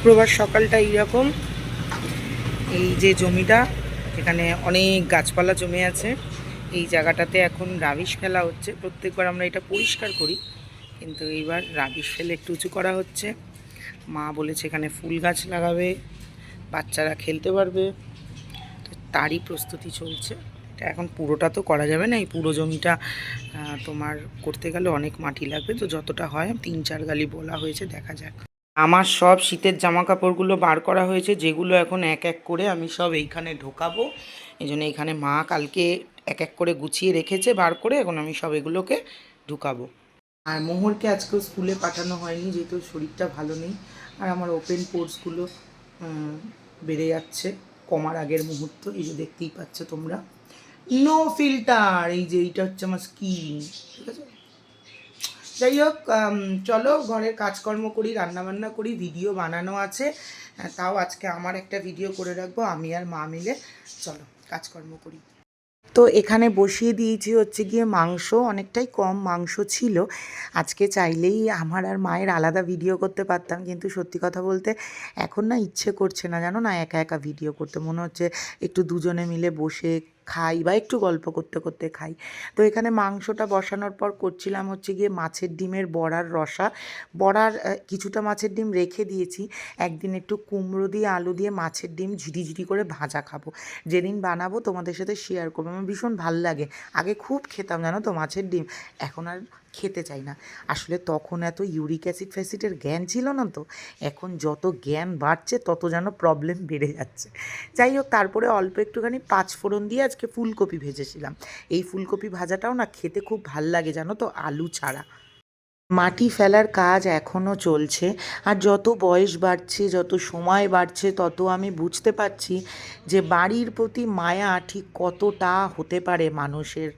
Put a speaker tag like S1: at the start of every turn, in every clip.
S1: শুক্রবার সকালটা এইরকম। এই যে জমিটা, এখানে অনেক গাছপালা জমে আছে। এই জায়গাটাতে এখন রাবিশ ফেলা হচ্ছে। প্রত্যেকবার আমরা এটা পরিষ্কার করি, কিন্তু এইবার রাবিশ ফেলে একটু উঁচু করা হচ্ছে। মা বলেছে এখানে ফুল গাছ লাগাবে, বাচ্চারা খেলতে পারবে। তারই প্রস্তুতি চলছে। এটা এখন পুরোটা তো করা যাবে না। এই পুরো জমিটা তোমার করতে গেলে অনেক মাটি লাগবে। তো যতটা হয়, তিন চার গালি বলা হয়েছে, দেখা যাক। আমার সব শীতের জামা কাপড়গুলো বার করা হয়েছে, যেগুলো এখন এক এক করে আমি সব এইখানে ঢোকাবো। এই জন্য এখানে মা কালকে এক এক করে গুছিয়ে রেখেছে, বার করে এখন আমি সব এগুলোকে ঢুকাবো। আর মোহরকে আজকেও স্কুলে পাঠানো হয়নি, যেহেতু শরীরটা ভালো নেই। আর আমার ওপেন পোর্সগুলো বেড়ে যাচ্ছে, কমার আগের মুহূর্ত, এই যে দেখতেই পাচ্ছ তোমরা। নো ফিল্টার এই যে এইটা হচ্ছে আমার স্কিন ঠিক আছে? যাই হোক চলো ঘরের কাজকর্ম করি, রান্নাবান্না করি ভিডিও বানানো আছে। তাও আজকে আমার একটা ভিডিও করে রাখব, আমি আর মা মিলে। চলো, কাজকর্ম করি। তো এখানে বসিয়ে দিয়েছি হচ্ছে গিয়ে মাংস, অনেকটাই কম মাংস ছিল। আজকে চাইলেই আমার আর মায়ের আলাদা ভিডিও করতে পারতাম, কিন্তু সত্যি কথা বলতে এখন না ইচ্ছে করছে না, জানো না, একা একা ভিডিও করতে। মনে হচ্ছে একটু দুজনে মিলে বসে খাই বা একটু গল্প করতে করতে খাই। তো এখানে মাংসটা বসানোর পর করছিলাম হচ্ছে গিয়ে মাছের ডিমের বড়ার রসা। বড়ার কিছুটা মাছের ডিম রেখে দিয়েছি। একদিন একটু কুমড়ো দিয়ে, আলু দিয়ে মাছের ডিম ঝিরিঝিরি করে ভাজা খাব। যেদিন বানাবো তোমাদের সাথে শেয়ার করব। আমার ভীষণ ভালো লাগে। আগে খুব খেতাম জানো তো মাছের ডিম। এখন আর খেতে চাই না। আসলে তখন এত ইউরিক অ্যাসিড ফ্যাসিডের জ্ঞান ছিল না তো, এখন যত জ্ঞান বাড়ছে তত যেন প্রবলেম বেড়ে যাচ্ছে। যাই হোক, তারপরে অল্প একটুখানি পাঁচ ফোড়ন দিয়ে আজকে ফুলকপি ভেজেছিলাম। এই ফুলকপি ভাজাটাও না খেতে খুব ভালো লাগে জানো তো, আলু ছাড়া। মাটি ফেলার কাজ এখনও চলছে আর যত বয়স বাড়ছে, যত সময় বাড়ছে, তত আমি বুঝতে পারছি যে বাড়ির প্রতি মায়া ঠিক কতটা হতে পারে মানুষের।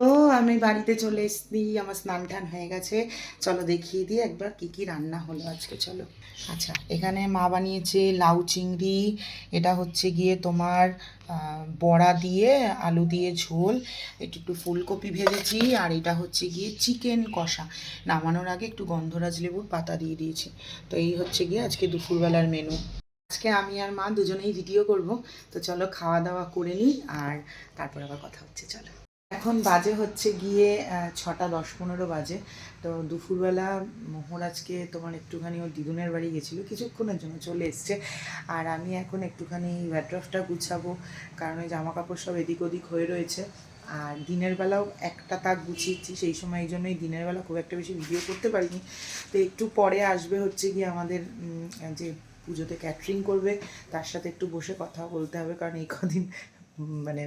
S1: ও, আমি বাড়িতে চলে এসেছি, আমার স্নান টান হয়ে গেছে। চলো দেখিয়ে দিই একবার কি কি রান্না হলো আজকে, চলো। আচ্ছা এখানে মা বানিয়েছে লাউ চিংড়ি, এটা হচ্ছে গিয়ে তোমার বড়া দিয়ে, আলু দিয়ে ঝোল, একটু একটু ফুলকপি ভেজেছি, আর এটা হচ্ছে গিয়ে চিকেন কষা। নামানোর আগে একটু গন্ধরাজ লেবুর পাতা দিয়ে দিয়েছি। তো এই হচ্ছে গিয়ে আজকে দুপুরবেলার মেনু। আজকে আমি আর মা দুজনেই ভিডিও করব। তো চলো খাওয়া দাওয়া করে নিই, আর তারপর আবার কথা হচ্ছে, চলো। এখন বাজে হচ্ছে গিয়ে ছটা দশ পনেরো বাজে। তো দুপুরবেলা মোহর আজকে তোমার একটুখানি ওর দিদুনের বাড়ি গেছিল, কিছুক্ষণের জন্য চলে এসছে। আর আমি এখন একটুখানি ব্যাড্রফটা গুছাবো, কারণ ওই জামা কাপড় সব এদিক ওদিক হয়ে রয়েছে। আর দিনের বেলাও একটা তাক গুছিয়েছি, সেই সময় এই জন্যই দিনের বেলা খুব একটা বেশি ভিডিও করতে পারিনি। তো একটু পরে আসবে হচ্ছে গিয়ে আমাদের যে পুজোতে ক্যাটারিং করবে, তার সাথে একটু বসে কথা বলতে হবে, কারণ এই কদিন মানে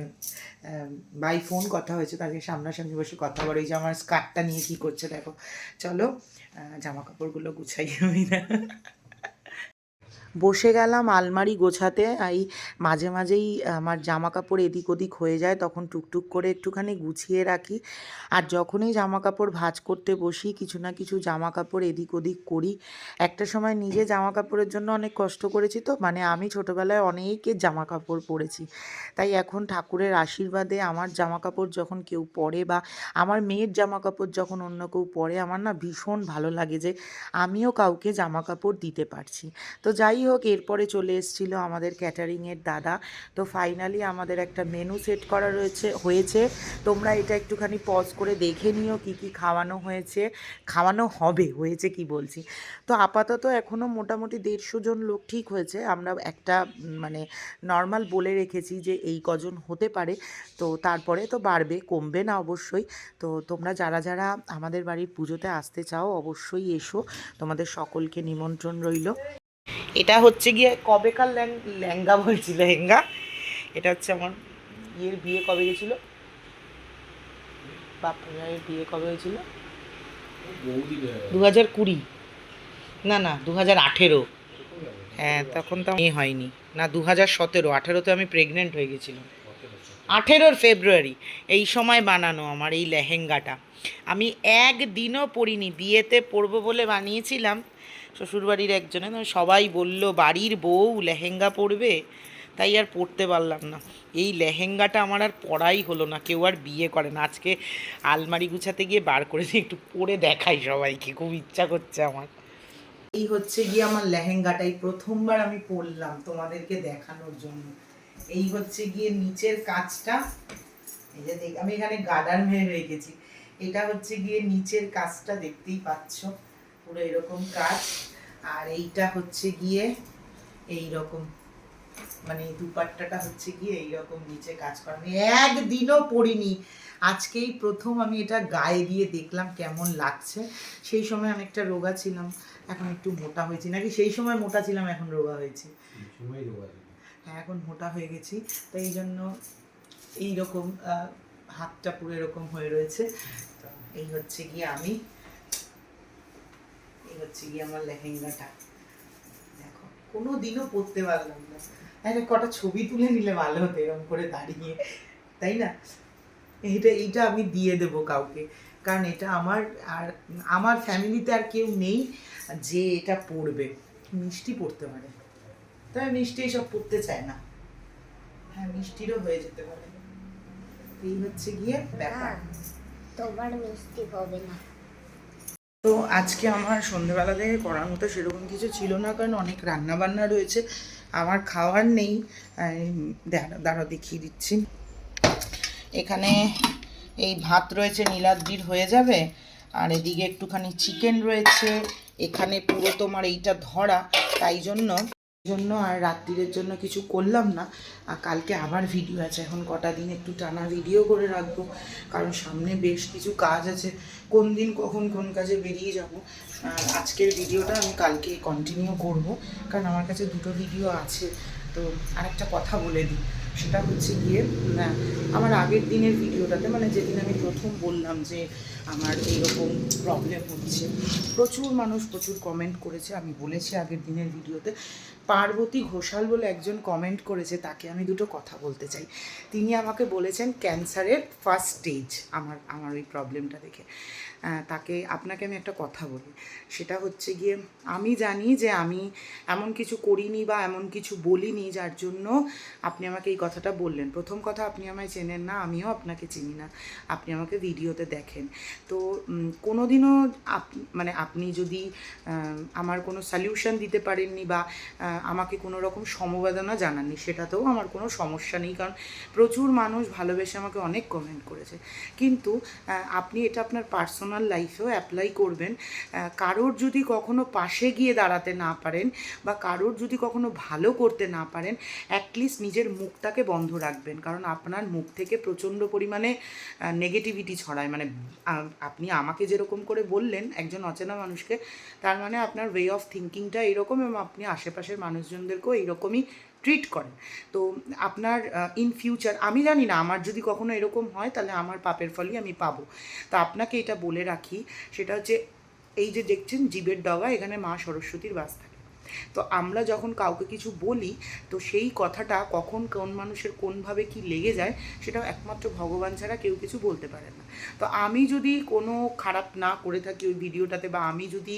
S1: বাই ফোন কথা হয়েছে তাকে সামনাসামনি বসে কথা বলে। যে আমার স্কার্টটা নিয়ে কী করছে, দেখো। চলো জামা কাপড়গুলো গুছাই আমি না। বসে গেলাম আলমারি গোছাতে। এই মাঝে মাঝেই আমার জামা কাপড় এদিক ওদিক হয়ে যায়, তখন টুকটুক করে একটুখানি গুছিয়ে রাখি। আর যখনই জামা কাপড় ভাঁজ করতে বসি, কিছু না কিছু জামা কাপড় এদিক ওদিক করি। একটা সময় নিজে জামা কাপড়ের জন্য অনেক কষ্ট করেছি তো মানে আমি ছোটোবেলায় অনেকের জামা কাপড় পরেছি। তাই এখন ঠাকুরের আশীর্বাদে আমার জামা কাপড় যখন কেউ পরে বা আমার মেয়ের জামা কাপড় যখন অন্য কেউ পরে, আমার না ভীষণ ভালো লাগে যে আমিও কাউকে জামা কাপড় দিতে পারছি। তো যাই হোক এরপরে চলে এসেছিল আমাদের ক্যাটারিংয়ের দাদা। তো ফাইনালি আমাদের একটা মেনু সেট করা রয়েছে, হয়েছে। তোমরা এটা একটুখানি পজ করে দেখে নিও কি কি খাওয়ানো হয়েছে। খাওয়ানো হবে, হয়েছে কি বলছি। তো আপাতত এখনও মোটামুটি দেড়শো জন লোক ঠিক হয়েছে। আমরা একটা মানে নর্মাল বলে রেখেছি যে এই কজন হতে পারে। তো তারপরে তো বাড়বে, কমবে না অবশ্যই। তো তোমরা যারা যারা আমাদের বাড়ির পুজোতে আসতে চাও, অবশ্যই এসো। তোমাদের সকলকে নিমন্ত্রণ রইল। এটা হচ্ছে গিয়ে কবেকার ল্যাং- লেহেঙ্গা বলছি, লেহেঙ্গা। এটা হচ্ছে আমার ইয়ের বিয়ে কবে গেছিল? বাপের বিয়ে কবে হয়েছিল? দু হাজার কুড়ি। না না দু হাজার আঠেরো। হ্যাঁ তখন তো এ হয়নি। না দু হাজার সতেরো। আঠেরোতে আমি প্রেগনেন্ট হয়ে গেছিলাম। আঠেরোর ফেব্রুয়ারি। এই সময় বানানো আমার এই লেহেঙ্গাটা। আমি একদিনও পরিনি বিয়েতে পরবো বলে বানিয়েছিলাম। শ্বশুরবাড়ির একজনে সবাই বলল, বাড়ির বউ লেহেঙ্গা পরবে? তাই আর পরতে পারলাম না। এই লেহেঙ্গাটা আমার আর পরাই হলো না, কেউ আর বিয়ে করে না। আজকে আলমারি গুছাতে গিয়ে বার করে একটু পরে দেখাই সবাইকে, খুব ইচ্ছা করছে আমার। এই হচ্ছে গিয়ে আমার লেহেঙ্গাটাই, প্রথমবার আমি পরলাম তোমাদেরকে দেখানোর জন্য। এই হচ্ছে গিয়ে নিচের কাজটা, এই যে দেখ, আমি এখানে গার্ডার মেরে রেখেছি। এটা হচ্ছে গিয়ে নিচের কাজটা দেখতেই পাচ্ছ। পুরো এরকম কাজ। আর এইটা হচ্ছে গিয়ে এই রকম মানে এই দুপাট্টাটা হচ্ছে গিয়ে এইরকম নিচে কাজ করা। একদিনও পড়িনি। আজকেই প্রথম আমি এটা গায়ে দিয়ে দেখলাম কেমন লাগছে। সেই সময় অনেকটা রোগা ছিলাম এখন একটু মোটা হয়েছি। নাকি সেই সময় মোটা ছিলাম এখন রোগা হয়েছি। হ্যাঁ এখন মোটা হয়ে গেছি। তো এই জন্য এইরকম হাতটা পুরো এরকম হয়ে রয়েছে। এই হচ্ছে গিয়ে আমি হচ্ছে? গিয়ে আমার লেহেঙ্গাটা। দেখো কোনো দিনও পরতে পারলাম না। একটা কটা ছবি তুলে নিলে ভালো হতো এরকম করে দাঁড়িয়ে। তাই না? এইটা আমি দিয়ে দেবো কাউকে। কারণ এটা আমার আর আমার ফ্যামিলিতে আর কেউ নেই যে এটা পড়বে মিষ্টি পড়তে পারে। তবে মিষ্টি এসব পড়তে চায় না। হ্যাঁ মিষ্টিরও হয়ে যেতে পারে। এই হচ্ছে গিয়ে ব্যাপার।
S2: তোমার মিষ্টি হবে না।
S1: তো আজকে আমার সন্ধেবেলা থেকে করার মতো সেরকম কিছু ছিল না, কারণ অনেক রান্না বান্না রয়েছে। আমার খাওয়ার নেই দাঁড়া দেখিয়ে দিচ্ছি। এখানে এই ভাত রয়েছে, নীলাদ্রির হয়ে যাবে। আর এদিকে একটুখানি চিকেন রয়েছে। এখানে পুরো তোমার এইটা ধরা, তাই জন্য জন্য আর রাত্রিরের জন্য কিছু করলাম না। আর কালকে আবার ভিডিও আছে, এখন কটা দিন একটু টানা ভিডিও করে রাখব। কারণ সামনে বেশ কিছু কাজ আছে, কোন দিন কখন কোন কাজে বেরিয়ে যাব। আর আজকের ভিডিওটা আমি কালকে কন্টিনিউ করব, কারণ আমার কাছে দুটো ভিডিও আছে। তো আরেকটা কথা বলে দিই, সেটা হচ্ছে গিয়ে আমার আগের দিনের ভিডিওটাতে মানে যেদিন আমি প্রথম বললাম যে আমার এইরকম প্রবলেম হচ্ছে, প্রচুর মানুষ প্রচুর কমেন্ট করেছে, আমি বলেছি আগের দিনের ভিডিওতে পার্বতী ঘোষাল বলে একজন কমেন্ট করেছে, তাকে আমি দুটো কথা বলতে চাই। তিনি আমাকে বলেছেন ক্যান্সারের ফার্স্ট স্টেজ আমার আমার ওই প্রবলেমটা দেখে। তাকে, আপনাকে আমি একটা কথা বলি। সেটা হচ্ছে গিয়ে, আমি জানি যে আমি এমন কিছু করিনি বা এমন কিছু বলিনি যার জন্য আপনি আমাকে এই কথাটা বললেন। প্রথম কথা, আপনি আমায় চেনেন না, আমিও আপনাকে চিনি না। আপনি আমাকে ভিডিওতে দেখেন। তো কোনো দিনও আপ- মানে আপনি যদি আমার কোনো সলিউশন দিতে পারেননি বা আমাকে কোনো রকম সমবেদনা জানাননি, সেটাতেও আমার কোনো সমস্যা নেই। কারণ প্রচুর মানুষ ভালোবেসে আমাকে অনেক কমেন্ট করেছে। কিন্তু আপনি এটা আপনার পার্সোনাল লাইফেও অ্যাপ্লাই করবেন। কারোর যদি কখনো পাশে গিয়ে দাঁড়াতে না পারেন বা কারোর যদি কখনো ভালো করতে না পারেন অ্যাটলিস্ট নিজের মুখটাকে বন্ধ রাখবেন। কারণ আপনার মুখ থেকে প্রচণ্ড পরিমাণে নেগেটিভিটি ছড়ায়। মানে আপনি আমাকে যেরকম করে বললেন, একজন অচেনা মানুষকে, তার মানে আপনার ওয়ে অফ থিঙ্কিংটা এরকম এবং আপনি আশেপাশের মানুষজনদেরকেও এইরকমই ট্রিট করেন। তো আপনার ইন ফিউচার আমি জানি না, আমার যদি কখনো এরকম হয়, তাহলে আমার পাপের ফলই আমি পাবো। তা আপনাকে এটা বলে রাখি, সেটা হচ্ছে, এই যে দেখছেন, জীবের ডগা, এখানে মা সরস্বতীর বাস থাকে। তো আমরা যখন কাউকে কিছু বলি, তো সেই কথাটা কখন, কোন মানুষের কোনভাবে কি লেগে যায় সেটা একমাত্র ভগবান ছাড়া কেউ কিছু বলতে পারে না। তো আমি যদি কোনো খারাপ না করে থাকি ওই ভিডিওটাতে, বা আমি যদি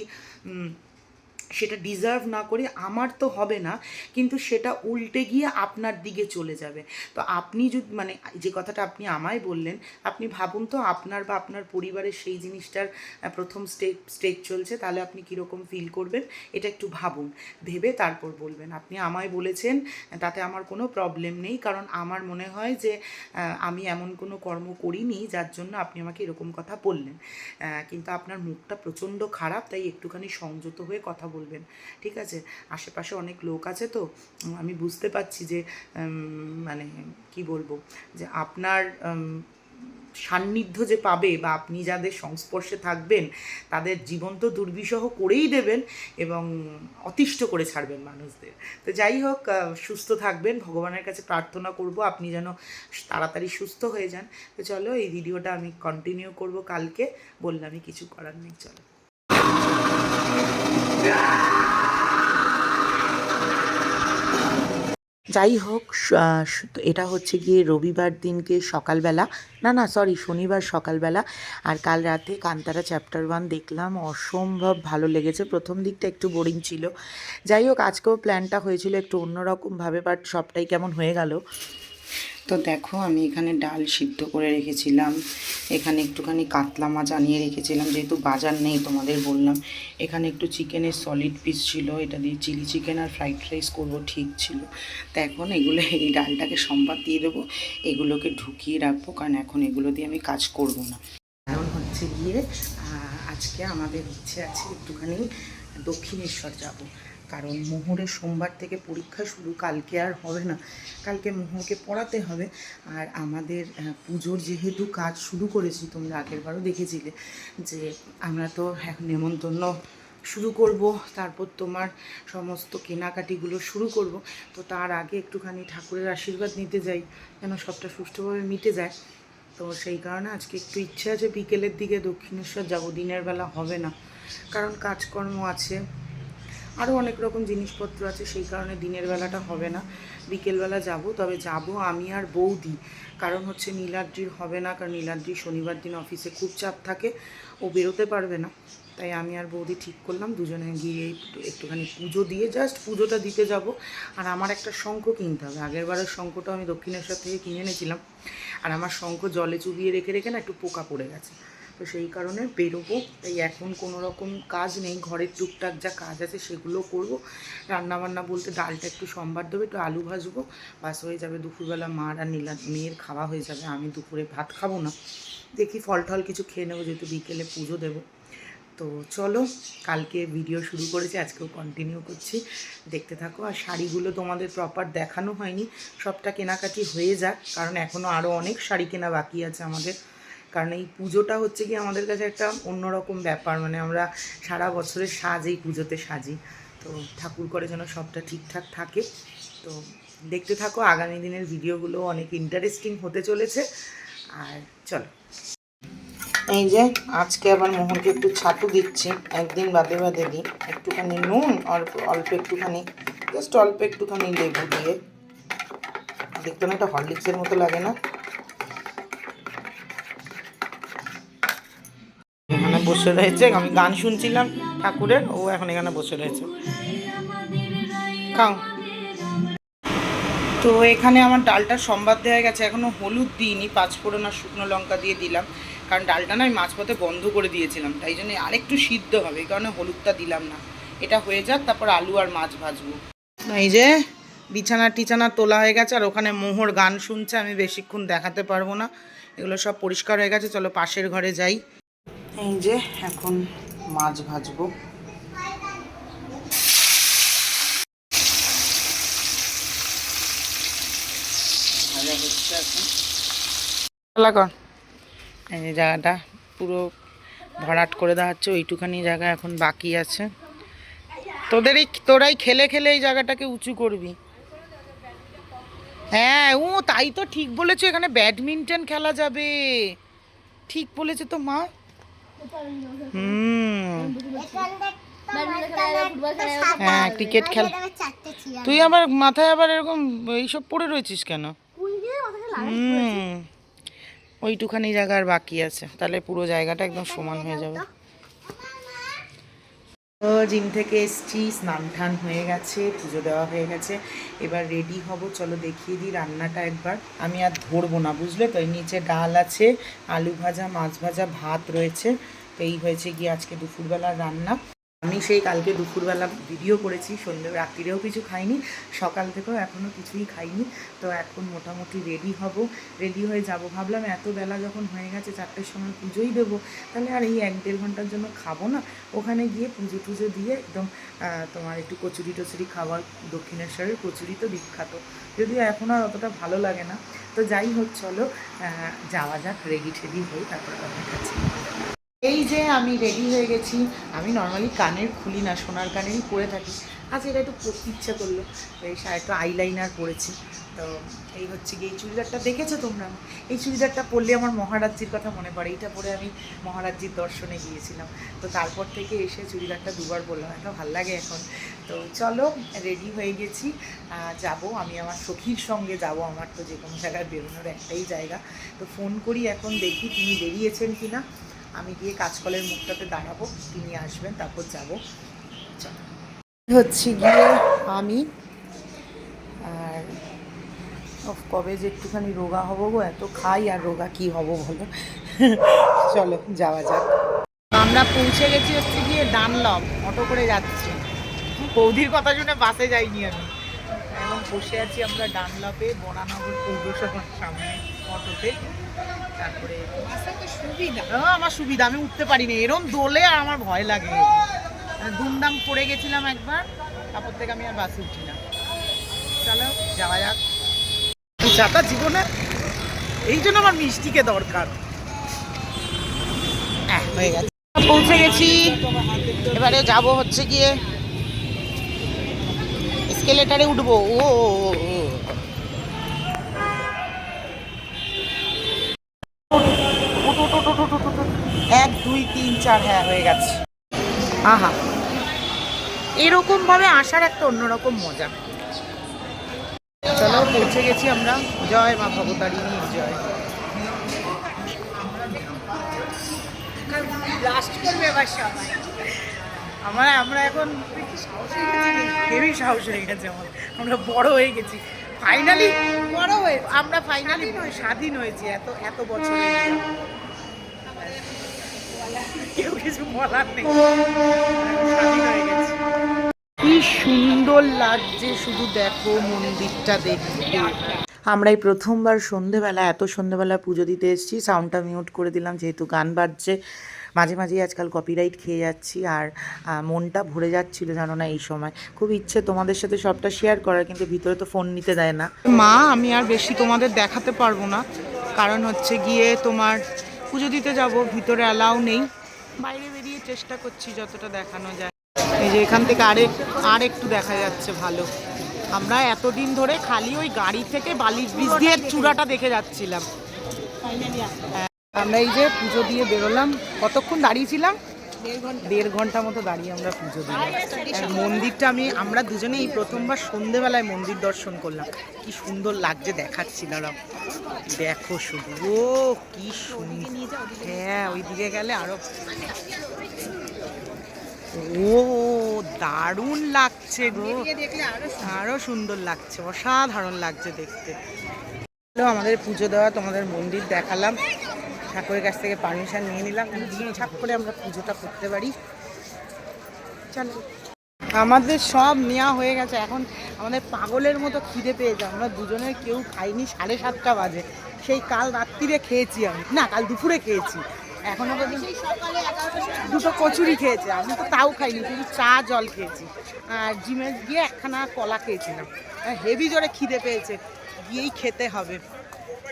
S1: সেটা ডিজার্ভ না করে আমার তো হবে না, কিন্তু সেটা উল্টে গিয়ে আপনার দিকে চলে যাবে। তো আপনি যদি মানে যে কথাটা আপনি আমায় বললেন, আপনি ভাবুন তো আপনার বা আপনার পরিবারের সেই জিনিসটার প্রথম স্টেপ স্টেজ চলছে, তাহলে আপনি কীরকম ফিল করবেন, এটা একটু ভাবুন। ভেবে তারপর বলবেন। আপনি আমায় বলেছেন, তাতে আমার কোনো প্রবলেম নেই, কারণ আমার মনে হয় যে আমি এমন কোনো কর্ম করিনি, যার জন্য আপনি আমাকে এরকম কথা বললেন। কিন্তু আপনার মুখটা প্রচণ্ড খারাপ, তাই একটুখানি সংযত হয়ে কথা বলবেন। ঠিক আছে? আশেপাশে অনেক লোক আছে তো আমি বুঝতে পারছি যে মানে কি বলব, যে আপনার সান্নিধ্য যে পাবে বা আপনি যাদের সংস্পর্শে থাকবেন, তাদের জীবন তো দুর্বিষহ করেই দেবেন এবং অতিষ্ঠ করে ছাড়বেন মানুষদের। তো যাই হোক সুস্থ থাকবেন, ভগবানের কাছে প্রার্থনা করব আপনি যেন তাড়াতাড়ি সুস্থ হয়ে যান। তো চলো এই ভিডিওটা আমি কন্টিনিউ করব কালকে বললামই কিছু করার নেই, চলো। যাই হোক এটা হচ্ছে গিয়ে রবিবার দিনকে সকালবেলা। না না সরি শনিবার সকালবেলা। আর কাল রাতে কান্তারা চ্যাপ্টার ওয়ান দেখলাম, অসম্ভব ভালো লেগেছে। প্রথম দিকটা একটু বোরিং ছিল। যাই হোক, আজকেও প্ল্যানটা হয়েছিল একটু অন্যরকমভাবে বাট সবটাই কেমন হয়ে গেল। তো দেখো, আমি এখানে ডাল সিদ্ধ করে রেখেছিলাম। এখানে একটুখানি কাতলা মাছ আনিয়ে রেখেছিলাম, যেহেতু বাজার নেই তোমাদের বললাম। এখানে একটু চিকেনের সলিড পিস ছিল, এটা দিয়ে চিলি চিকেন আর ফ্রাইড রাইস করব, ঠিক ছিল। তো এখন এগুলো, এই ডালটাকে সম্বাদ দিয়ে দেবো, এগুলোকে ঢুকিয়ে রাখব, কারণ এখন এগুলো দিয়ে আমি কাজ করব না। কারণ হচ্ছে গিয়ে আজকে আমাদের ইচ্ছে আছে একটুখানি দক্ষিণেশ্বর যাব। কারণ মোহরের সোমবার থেকে পরীক্ষা শুরু, কালকে আর হবে না। কালকে মোহরকে পড়াতে হবে। আর আমাদের পুজোর যেহেতু কাজ শুরু করেছি, তোমরা আগেরবারও দেখেছিলে যে আমরা তো এখন নেমন্তন্ন শুরু করব, তারপর তোমার সমস্ত কেনাকাটিগুলো শুরু করব। তো তার আগে একটুখানি ঠাকুরের আশীর্বাদ নিতে যাই, যেন সবটা সুষ্ঠুভাবে মিটে যায়। তো সেই কারণে আজকে একটু ইচ্ছে আছে বিকেলের দিকে দক্ষিণেশ্বর যাব, দিনের বেলা হবে না। কারণ কাজকর্ম আছে। আরও অনেক রকম জিনিসপত্র আছে, সেই কারণে দিনের বেলাটা হবে না। বিকেলবেলা যাব, তবে যাব আমি আর বৌদি। কারণ হচ্ছে নীলাদ্রির হবে না, কারণ নীলাদ্রি শনিবার দিন অফিসে খুব চাপ থাকে, ও বেরোতে পারবে না। তাই আমি আর বৌদি ঠিক করলাম, দুজনে গিয়ে একটুখানি পুজো দিয়ে জাস্ট পুজোটা দিতে যাব। আর আমার একটা শঙ্খ কিনতে হবে। আগের বারের শঙ্খটা আমি দক্ষিণেশ্বর থেকে কিনে এনেছিলাম। আর আমার শঙ্খ জলে চুবিয়ে রেখে রেখে না একটু পোকা পড়ে গেছে। তো সেই কারণে বেরোবো। তাই এখন কোনো রকম কাজ নেই। ঘরের টুকটাক যা কাজ আছে সেগুলো করব। রান্নাবান্না বলতে ডালটা একটু সম্বার দেবো, একটু আলু ভাজবো। বাস হয়ে যাবে দুপুরবেলা মার আর নীলা মেয়ের খাওয়া হয়ে যাবে। আমি দুপুরে ভাত খাব না। দেখি ফল টল কিছু খেয়ে নেব, যেহেতু বিকেলে পুজো দেবো। তো চলো, কালকে ভিডিও শুরু করেছি, আজকেও কন্টিনিউ করছি। দেখতে থাকো, আর শাড়িগুলো তোমাদের প্রপার দেখানো হয়নি। সবটা কেনাকাটি হয়ে যাক, কারণ এখনও আরও অনেক শাড়ি কেনা বাকি আছে আমাদের। কারণ এই পুজোটা হচ্ছে কি আমাদের কাছে একটা অন্যরকম ব্যাপার মানে আমরা সারা বছরের সাজ এই পুজোতে সাজি। তো ঠাকুর করে যেন সবটা ঠিকঠাক থাকে। তো দেখতে থাকো, আগামী দিনের ভিডিওগুলো অনেক ইন্টারেস্টিং হতে চলেছে। আর চলো। এই যে, আজকে আবার মোহনকে একটু ছাতু দিচ্ছি, একদিন বাদে বাদে দিই। একটুখানি নুন, অল্প অল্প একটুখানি জাস্ট অল্প একটুখানি লেবু দিয়ে। দেখতে না এটা হরলিক্সের মতো লাগে না? বসে রয়েছে। আমি গান শুনছিলাম ঠাকুরের, ও এখন এখানে বসে রয়েছে। খাও। তো এখানে আমার ডালটা সম্বাদ দেওয়া গেছে। এখনও হলুদ দিইনি পাঁচফোড়ন আর শুকনো লঙ্কা দিয়ে দিলাম। কারণ ডালটা না আমি মাঝপথে বন্ধ করে দিয়েছিলাম। তাই জন্য আরেকটু সিদ্ধ হবে, এই কারণে হলুদটা দিলাম না। এটা হয়ে যাক, তারপর আলু আর মাছ ভাজবো। এই যে বিছানা টিছানা তোলা হয়ে গেছে, আর ওখানে মোহর গান শুনছে, আমি বেশিক্ষণ দেখাতে পারব না। এগুলো সব পরিষ্কার হয়ে গেছে, চলো পাশের ঘরে যাই। এই যে এখন মাছ ভাজবো। এই যে জায়গাটা পুরো ভরাট করে দেওয়া হচ্ছে, ওইটুখানি জায়গা এখন বাকি আছে। তোদের এই তোরাই খেলে খেলে এই জায়গাটাকে উঁচু করবি। হ্যাঁ ও তাই তো ঠিক বলেছ, এখানে ব্যাডমিন্টন খেলা যাবে। ঠিক বলেছে তো মা। হ্যাঁ ক্রিকেট খেলা। তুই আবার মাথায় আবার এরকম এইসব পড়ে রয়েছিস কেন? ওইটুখানি জায়গা আর বাকি আছে। তাহলে পুরো জায়গাটা একদম সমান হয়ে যাবে। জিম থেকে এসছি, স্নান টান হয়ে গেছে, পুজো দেওয়া হয়ে গেছে। এবার রেডি হব, চলো দেখিয়ে দিই রান্নাটা একবার। আমি আর ধরবো না, বুঝলে তো? এই নিচে ডাল আছে, আলু ভাজা, মাছ ভাজা, ভাত রয়েছে। তো এই হয়েছে গিয়ে আজকে দুপুরবেলার রান্না। আমি সেই কালকে দুপুরবেলা ভিডিও করেছি সন্ধ্যে রাত্রিরেও কিছু খাইনি, সকাল থেকেও এখনও কিছুই খাইনি। তো এখন মোটামুটি রেডি হব রেডি হয়ে যাব। ভাবলাম এত বেলা যখন হয়ে গেছে চারটের সময় পুজোই দেবো, তাহলে আর এই এক দেড় ঘণ্টার জন্য খাব না। ওখানে গিয়ে পুজো টুজো দিয়ে একদম তোমার একটু কচুরি টচুরি খাওয়ার, দক্ষিণেশ্বরের কচুরি তো বিখ্যাত। যদিও এখন আর অতটা ভালো লাগে না। তো যাই হোক, চলো যাওয়া যাক রেডি ঠেডি হয়ে তারপর আমার কাছে। এই যে আমি রেডি হয়ে গেছি, আমি নর্মালি কানের খুলি না, সোনার কানেরই পরে থাকি। আজ এটা একটু পরতে ইচ্ছা করল। এই একটু আইলাইনার পরেছি। তো এই হচ্ছে গিয়ে এই চুড়িদারটা দেখেছ তোমরা? এই চুড়িদারটা পরলে আমার মহারাজ্যির কথা মনে পড়ে। এইটা পরে আমি মহারাজ্যির দর্শনে গিয়েছিলাম। তো তারপর থেকে এসে চুড়িদারটা দুবার বললাম, এত ভালো লাগে এখন। তো চলো রেডি হয়ে গেছি। যাব। আমি আমার সখীর সঙ্গে যাব। আমার তো যে কোনো জায়গায় বেরোনোর একটাই জায়গা। তো ফোন করি এখন, দেখি তিনি বেরিয়েছেন কি না আমি গিয়ে কাঁচকলের মুখটাতে দাঁড়াবো তিনি আসবেন তারপর যাব। হচ্ছে গিয়ে আমি আর কবে যে একটুখানি রোগা হব গো এত খাই আর রোগা কি হব বলো? চলো যাওয়া যাক। আমরা পৌঁছে গেছি হচ্ছে গিয়ে ডানলপ অটো করে যাচ্ছি। বৌদির কথা শুনে বাসে যাইনি আমি। এবং বসে আছি আমরা ডানলপে বরানগর পৌরসভার সামনে অটোতে। আমার সুবিধা, আমি উঠতে পারিনি। এরম দোলে আর আমার ভয় লাগে। মানে দুমদাম পড়ে গেছিলাম একবার, তারপর থেকে আমি আর বাসে উঠি না। চলো, যাওয়া যাক। যাতা জীবনে, এই জন্য আমার মিষ্টিকে দরকার। হয়ে গেছে। পৌঁছে গেছি। এবারে যাব হচ্ছে গিয়ে স্কেলেটারে উঠবো। ও। দুই তিন চার হ্যাঁ হয়ে গেছে। আহা। এরকম ভাবে আসার একটা অন্যরকম মজা। চলো পৌঁছে গেছি আমরা। জয় মা ভগতারিণী জয়। আমরা আমরা এখন হেভি সাহস হয়ে গেছে আমার। আমরা বড় হয়ে গেছি। ফাইনালি বড় হয়ে আমরা ফাইনালি স্বাধীন হয়েছি। এত এত বছর। কেউ কিছু বলার নেই। স্বাধীন গেছি। কি সুন্দর লাগছে শুধু দেখো মন্দিরটা দেখতে। আমরা এই প্রথমবার সন্ধেবেলা এত সন্ধেবেলা পুজো দিতে এসেছি সাউন্ডটা মিউট করে দিলাম যেহেতু গান বাজছে। মাঝে মাঝেই আজকাল কপিরাইট খেয়ে যাচ্ছি আর মনটা ভরে যাচ্ছিল জানো না এই সময়। খুব ইচ্ছে তোমাদের সাথে সবটা শেয়ার করার কিন্তু ভিতরে তো ফোন নিতে দেয় না। মা আমি আর বেশি তোমাদের দেখাতে পারব না। কারণ হচ্ছে গিয়ে তোমার পুজো দিতে যাব ভিতরে অ্যালাউ নেই। বাইরে বেরিয়ে চেষ্টা করছি যতটা দেখানো যায়। এই যে এখান থেকে আরেক আর একটু দেখা যাচ্ছে ভালো। আমরা এতদিন ধরে খালি ওই গাড়ি থেকে বালির ব্রিজ দিয়ে চূড়াটা দেখে যাচ্ছিলাম। হ্যাঁ, আমরা এই যে পুজো দিয়ে বেরোলাম। কতক্ষণ দাঁড়িয়েছিলাম দেড় ঘণ্টা। মতো দাঁড়িয়ে আমরা পুজো দিলাম। মন্দিরটা আমি আমরা দুজনেই এই প্রথমবার সন্ধেবেলায় মন্দির দর্শন করলাম। কি সুন্দর লাগছে দেখাচ্ছি দাঁড়াও। দেখো শুধু ও কি সুন্দর। হ্যাঁ ওইদিকে গেলে আরও ও দারুণ লাগছে গো। আরও সুন্দর। লাগছে অসাধারণ লাগছে দেখতে। আমাদের পুজো দেওয়া তোমাদের মন্দির দেখালাম। ঠাকুরের কাছ থেকে পারমিশন নিয়ে নিলাম। ঠিকঠাক করে আমরা পুজোটা করতে পারি। চলো। আমাদের সব নেওয়া হয়ে গেছে। এখন আমাদের পাগলের মতো খিদে পেয়েছে। আমরা দুজনের কেউ খাইনি সাড়ে সাতটা বাজে। সেই কাল রাত্রিরে খেয়েছি আমি। না, কাল দুপুরে খেয়েছি। এখনও দুটো কচুরি খেয়েছে। আমি তো তাও খাইনি, শুধু চা, জল খেয়েছি। আর জিমে গিয়ে একখানা কলা খেয়েছিলাম। হেভি জোরে খিদে পেয়েছে। গিয়েই খেতে হবে।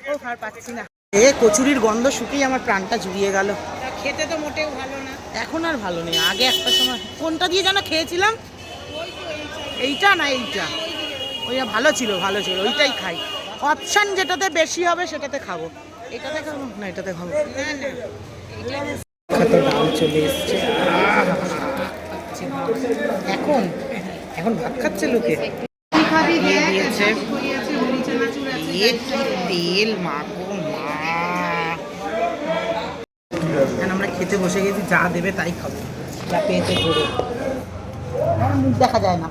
S1: ও, আর পাচ্ছি না। এ কচুরির গন্ধ শুকেই আমার প্রাণটা জুড়িয়ে গেল।
S2: খেতে তো মোটেও ভালো না।
S1: এখন আর ভালো নেই। আগে একটা সময় কোনটা দিয়ে যেন খেয়েছিলাম? এইটা না এইটা? ওইটা ভালো ছিল ভালো ছিল। ওইটাই খাই। অপশান যেটাতে বেশি হবে সেটাতে খাব। এটাতে খাব? না এটাতে খাব ডাল চলে এসছে এখন? এখন ভাত খাচ্ছে লোকে। দিয়ে দিয়েছে। তেল মাগো মা এখন আমরা খেতে বসে গেছি, যা দেবে তাই খাব। যা পেয়েছে ধরে দেখা যায় না।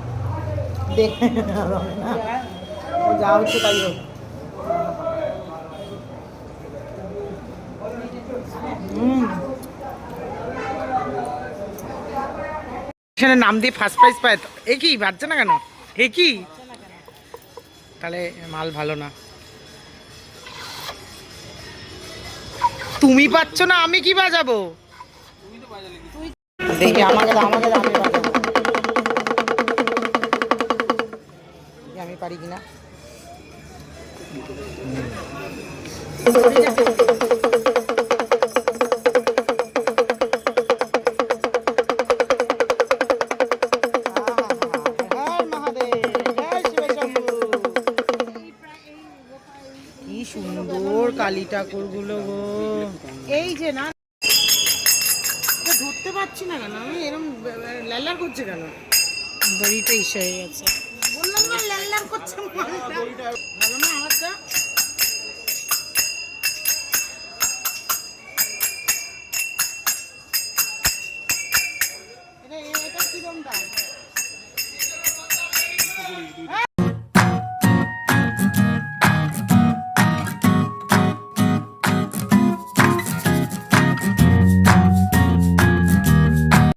S1: দেখ যা হচ্ছে তাই হোক। এখানে নাম দিয়ে ফার্স্ট প্রাইজ পায় এ কি বাজছে না কেন? এ কি? তাহলে মাল ভালো না। তুমি পাচ্ছ না, আমি কি বাজাবো? দেখি আমাকে আমাকে আমি পারি কিনা। কি সুন্দর কালী ঠাকুরগুলো গো এই যে না পারছি না কেন? আমি এরকম ল্যালার করছে কেন?
S2: দড়িটা ইসে হয়ে গেছে।
S1: বললাম না ল্যালার করছে মালটা। ভালো না আওয়াজটা?